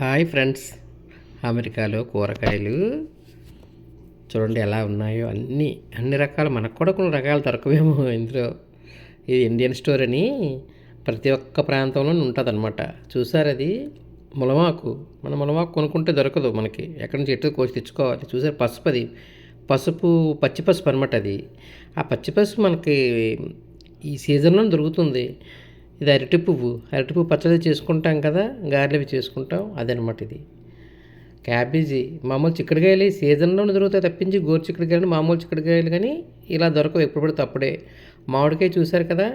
Hi friends. అమెరికాలో కూరగాయలు చూడండి ఎలా ఉన్నాయో. అన్నీ అన్ని రకాలు మనకు కూడా కొన్ని రకాలు దొరకవేమో ఇందులో. ఇది ఇండియన్ స్టోర్ అని ప్రతి ఒక్క ప్రాంతంలో ఉంటుంది అనమాట చూసారు అది? ములమాకు. మన ములమాకు కొనుక్కుంటే దొరకదు మనకి. ఎక్కడి నుంచి ఎటు కోసి తెచ్చుకోవాలి? చూసారు పసుపు అది? పసుపు పచ్చి పసుపు అనమాట అది. ఆ పచ్చి పసుపు మనకి ఈ సీజన్లో దొరుకుతుంది. ఇది అరటి పువ్వు. అరటి పువ్వు పచ్చడి చేసుకుంటాం కదా గారెలు చేసుకుంటాం. అదనమాట ఇది. క్యాబేజీ మామూలు చిక్కుడుకాయలు సీజన్లోనే సీజన్లో దొరుకుతాయి తప్పించి గోరు చిక్కుడుకాయలు మామూలు చిక్కుడుకాయలు కానీ ఇలా దొరకవు ఎప్పుడు పడితే అప్పుడే. మామిడికాయ చూశారు కదా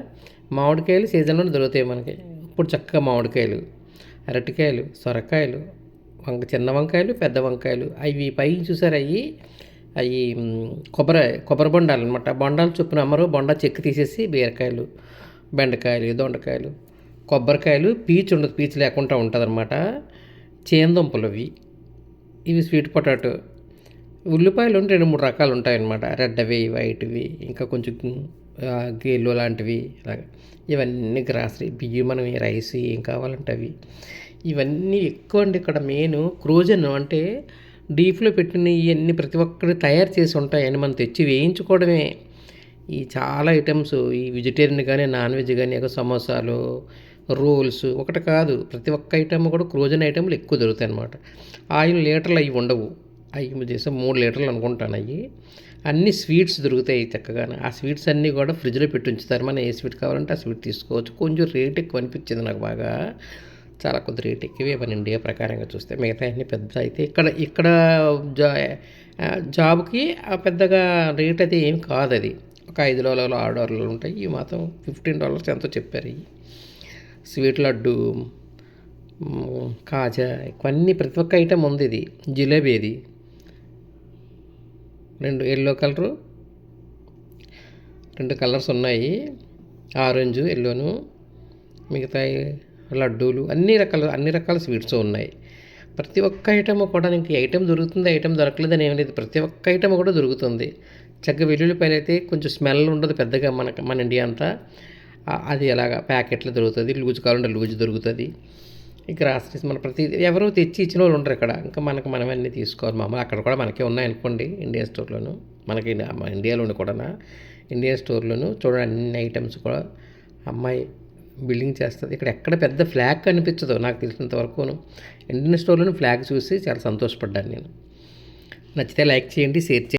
మామిడికాయలు సీజన్లోనే దొరుకుతాయి మనకి. ఇప్పుడు చక్కగా మామిడికాయలు అరటికాయలు సొరకాయలు వంక చిన్న వంకాయలు పెద్ద వంకాయలు అవి పై చూసారు అవి అవి కొబ్బరి కొబ్బరి బొండాలు అనమాట బొండాలు చొప్పున అమ్మరు బొండా చెక్కు తీసేసి బీరకాయలు బెండకాయలు దొండకాయలు కొబ్బరికాయలు పీచు ఉండదు పీచు లేకుండా ఉంటుంది అనమాట చేందుంపలు అవి ఇవి స్వీట్ పొటాటో. ఉల్లిపాయలు రెండు మూడు రకాలు ఉంటాయన్నమాట రెడ్వి వైట్వి ఇంకా కొంచెం గేలు లాంటివి అలాగే. ఇవన్నీ గ్రాసరీ బియ్యం మనం రైస్ ఏం కావాలంటే అవి ఇవన్నీ ఎక్కువ అండి ఇక్కడ మెయిన్. క్రోజన్ అంటే డీప్లో పెట్టిన ఇవన్నీ ప్రతి ఒక్కరు తయారు చేసి ఉంటాయని మనం తెచ్చి వేయించుకోవడమే. ఈ చాలా ఐటమ్స్ ఈ వెజిటేరియన్ కానీ నాన్ వెజ్ కానీ ఒక సమోసాలు రోల్స్ ఒకటి కాదు ప్రతి ఒక్క ఐటమ్ కూడా క్రోజన్ ఐటమ్లు ఎక్కువ దొరుకుతాయి అనమాట ఆయిల్ లీటర్లు అవి ఉండవు. అవి చేసే మూడు లీటర్లు అనుకుంటాను అవి అన్ని స్వీట్స్ దొరుకుతాయి చక్కగా ఆ స్వీట్స్ అన్నీ కూడా ఫ్రిడ్జ్లో పెట్టి ఉంచుతారు. మనం ఏ స్వీట్ కావాలంటే ఆ స్వీట్ తీసుకోవచ్చు. కొంచెం రేట్ ఎక్కువ అనిపించింది నాకు బాగా. చాలా కొద్ది రేట్ ఎక్కువే మన ఇండియా ప్రకారంగా చూస్తే. మిగతా అన్ని పెద్ద అయితే ఇక్కడ ఇక్కడ జా జాబ్కి పెద్దగా రేట్ అయితే ఏం కాదు అది ఒక ఐదు డాలర్లు ఆరు డాలర్లు ఉంటాయి. ఇవి మాత్రం ఫిఫ్టీన్ డాలర్స్ ఎంతో చెప్పారు ఇవి. స్వీట్ లడ్డు కాజా ఇవన్నీ ప్రతి ఒక్క ఐటెం ఉంది ఇది. జిలేబీ ఇది. రెండు ఎల్లో కలరు రెండు కలర్స్ ఉన్నాయి. ఆరెంజ్ ఎల్లోను మిగతా లడ్డూలు అన్ని రకాల అన్ని రకాల స్వీట్స్ ఉన్నాయి. ప్రతి ఒక్క ఐటమ్ కూడా నీకు ఐటమ్ దొరుకుతుంది ఐటెం దొరకలేదని ఏం లేదు. ప్రతి ఒక్క ఐటమ్ కూడా దొరుకుతుంది. చక్కగా వెల్లుల్లిపాయలు అయితే కొంచెం స్మెల్ ఉండదు పెద్దగా మన మన ఇండియా అంతా. అది ఎలాగా ప్యాకెట్లు దొరుకుతుంది లూజ్ కావాలంటే లూజ్ దొరుకుతుంది. ఈ గ్రాసరీస్ మన ప్రతి ఎవరో తెచ్చి ఇచ్చిన వాళ్ళు ఉండరు ఇక్కడ. ఇంకా మనకు మనం అన్నీ తీసుకోవాలి. మామూలు అక్కడ కూడా మనకే ఉన్నాయనుకోండి ఇండియా స్టోర్లోను. మనకి మన ఇండియాలోని కూడా ఇండియా స్టోర్లోను చూడండి అన్ని ఐటమ్స్ కూడా అమ్మాయి బిల్డింగ్ చేస్తుంది. ఇక్కడ ఎక్కడ పెద్ద ఫ్లాగ్ కనిపించదు నాకు తెలిసినంత వరకును. ఇండియన్ స్టోర్లోని ఫ్లాగ్ చూసి చాలా సంతోషపడ్డాను నేను. నచ్చితే లైక్ చేయండి షేర్ చేయండి.